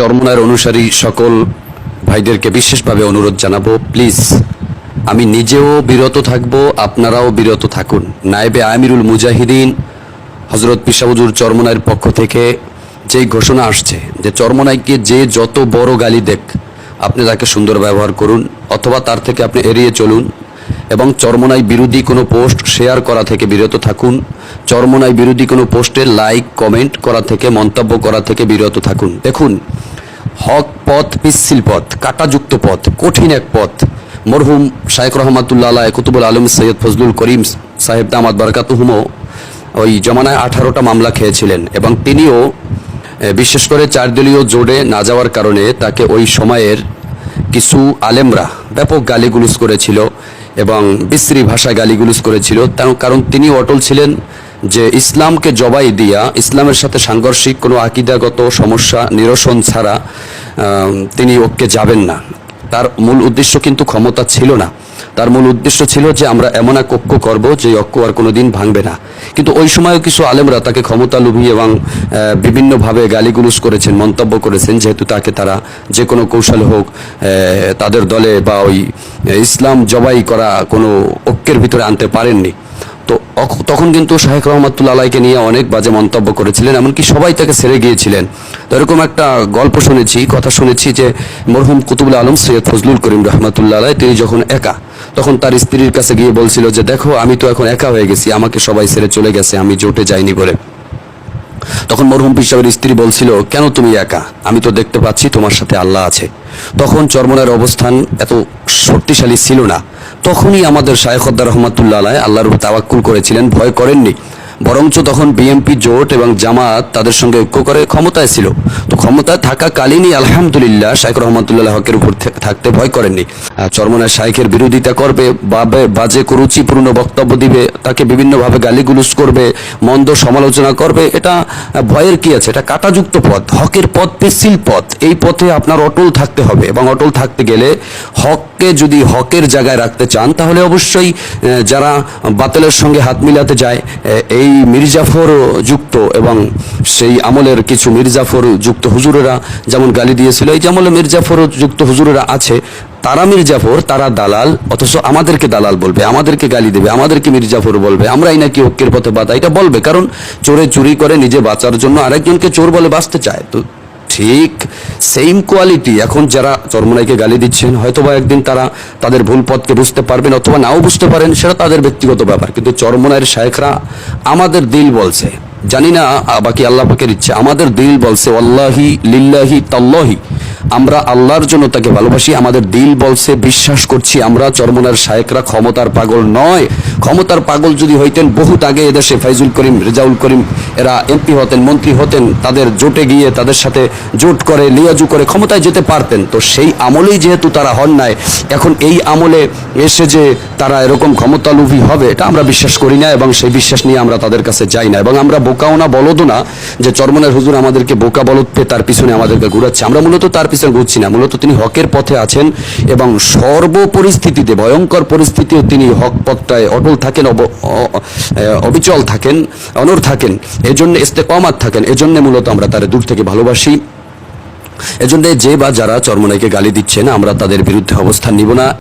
চরমনায়ের অনুসারী সকল ভাইদেরকে বিশেষভাবে অনুরোধ জানাব। প্লিজ, আমি নিজেও বিরত থাকব, আপনারাও বিরত থাকুন। নায়েবে আমিরুল মুজাহিদিন হজরত পিসাবুজুর চরমনায়ের পক্ষ থেকে যেই ঘোষণা আসছে যে চরমনাইকে যে যত বড় গালি দেখ, আপনি তাকে সুন্দর ব্যবহার করুন, অথবা তার থেকে আপনি এড়িয়ে চলুন এবং চরমনাই বিরোধী কোনো পোস্ট শেয়ার করা থেকে বিরত থাকুন। চরমনাই বিরোধী কোনো পোস্টে লাইক, কমেন্ট করা থেকে, মন্তব্য করা থেকে বিরত থাকুন। দেখুন, হক পথ পিচ্ছিল পথ, কাটাযুক্ত পথ, কঠিন এক পথ। মরহুম শায়েখ রহমাতুল্লাহ আলাহ কুতুবুল আলম সৈয়দ ফজলুল করিম সাহেব দামাদ বারকাতুহুমও ওই জমানায় আঠারোটা মামলা খেয়েছিলেন এবং তিনিও বিশেষ করে চারদলীয় জোটে না যাওয়ার কারণে তাকে ওই সময়ের কিছু আলেমরা ব্যাপক গালিগুলুস করেছিল এবং বিশ্রী ভাষায় গালিগুলুস করেছিল। তার কারণ তিনি অটল ছিলেন যে ইসলামকে জবাই দিয়া, ইসলামের সাথে সাংঘর্ষিক কোনো আকিদাগত সমস্যা, নিরসন ছাড়া তিনি ওকে যাবেন না। তার মূল উদ্দেশ্য কিন্তু ক্ষমতা ছিল না। তার মূল উদ্দেশ্য ছিল যে আমরা এমন এক ঐক্য করব যে ঐক্য আর কোনো দিন ভাঙবে না। কিন্তু ওই সময়ও কিছু আলেমরা তাকে ক্ষমতা লুভি এবং বিভিন্নভাবে গালিগুলুস করেছেন, মন্তব্য করেছেন, যেহেতু তাকে তারা যে কোনো কৌশল হোক তাদের দলে বা ওই ইসলাম জবাই করা কোনো ঐক্যের ভিতরে আনতে পারেননি। তো তখন কিন্তু শাহেখ রহমতুল্লা আলাইকে নিয়ে অনেক বাজে মন্তব্য করেছিলেন, এমনকি সবাই তাকে ছেড়ে গিয়েছিলেন। তো এরকম একটা গল্প শুনেছি, কথা শুনেছি যে মরহুম কুতুবুল আলম সৈয়দ ফজলুল করিম রহমতুল্লাহ আলাই, তিনি যখন একা তখন তার স্ত্রীর কাছে গিয়ে বলছিল যে, দেখো, আমি তো এখন একা হয়ে গেছি, আমাকে সবাই ছেড়ে চলে গেছে, আমি জোটে যাইনি বলে। তখন মরহুম পিসাবের স্ত্রী বলছিল, কেন তুমি একা? আমি তো দেখতে পাচ্ছি তোমার সাথে আল্লাহ আছে। তখন চর্মনার অবস্থান এত শক্তিশালী ছিল না। তখনই আমাদের শায়খদ্দার রহমাতুল্লাহ আল্লাহ আল্লাহর তাওয়াক্কুল করেছিলেন, ভয় করেননি। বরঞ্চ তখন বিএনপি জোট এবং জামাত তাদের সঙ্গে ঐক্য করে ক্ষমতায় ছিল। তো ক্ষমতায় থাকাকালীনই আলহামদুলিল্লাহ শাইখ রহমতুল্লাহ হকের উপর থাকতে ভয় করেননি। আর চরমনায় শাইখের বিরোধিতা করবে বাবে বাজে কুরুচিপূর্ণ বক্তব্য দিবে তাকে বিভিন্নভাবে গালিগুলুস করবে মন্দ সমালোচনা করবে এটা ভয়ের কি আছে? এটা কাটাযুক্ত পথ হকের পথ পেসিল পথ। এই পথে আপনার অটল থাকতে হবে এবং অটল থাকতে গেলে হককে যদি হকের জায়গায় রাখতে চান তাহলে অবশ্যই যারা বাতিলের সঙ্গে হাত মিলাতে যায় আহ, এই মির্জাফর যুক্ত এবং সেই আমলের কিছু মির্জাফর যুক্ত হুজুরেরা যেমন গালি দিয়েছিল, এই যে আমলে মির্জাফর যুক্ত হুজুরেরা আছে, তারা মির্জাফর তারা দালাল, অথচ আমাদেরকে দালাল বলবে, আমাদেরকে গালি দেবে, আমাদেরকে মির্জাফর বলবে, আমরাই নাকি ঐক্যের পথে বাধা, এটা বলবে, কারণ চোরে চুরি করে নিজে বাঁচার জন্য আরেকজনকে চোর বলে বাঁচতে চায়। তো ঠিক সেম কোয়ালিটি এখন যারা চরমনাইকে গালি দিচ্ছেন হয়তো বা একদিন তারা তাদের ভুল পথকে বুঝতে পারবেন, অথবা নাও বুঝতে পারেন, সেটা তাদের ব্যক্তিগত ব্যাপার। কিন্তু চরমনাইয়ের শায়েখরা আমাদের দিল বলছে। জানি না বাকি আল্লাহ পাকের ইচ্ছে। আমাদের দিল বলছে অল্লাহি লিল্লাহি তাল্লাহি। আমরা আল্লাহর জন্য তাকে ভালোবাসি, আমাদের দিল বলছে, বিশ্বাস করছি আমরা, চরমনার শায়েকরা ক্ষমতার পাগল নয়। ক্ষমতার পাগল যদি হইতেন, বহুত আগে এদেশে ফাইজুল করিম, রেজাউল করিম, এরা এমপি হতেন, মন্ত্রী হতেন, তাদের জোটে গিয়ে তাদের সাথে জোট করে, লিয়াজু করে ক্ষমতায় যেতে পারতেন। তো সেই আমলেই যেহেতু তারা হন নাই, এখন এই আমলে এসে যে তারা এরকম ক্ষমতালোভী হবে, এটা আমরা বিশ্বাস করি না এবং সেই বিশ্বাস নিয়ে আমরা তাদের কাছে যাই না। এবং আমরা বোকাও না, বলদও না যে চরমনের হুজুর আমাদেরকে বোকা বলদ পেয়ে তার পিছনে আমাদেরকে ঘুরাচ্ছে। আমরা মূলত তার পিছনে ঘুরছি না। মূলত তিনি হকের পথে আছেন এবং সর্ব পরিস্থিতিতে ভয়ঙ্কর পরিস্থিতিও তিনি হক পথটায় অটল থাকেন অবিচল থাকেন, অনর থাকেন। এজন্য কমাত থাকেন। এজন্য মূলত আমরা তার দূর থেকে ভালোবাসি। এজন্য যে বা যারা চরমনাইকে গালি দিচ্ছেন আমরা তাদের বিরুদ্ধে অবস্থান নিব না।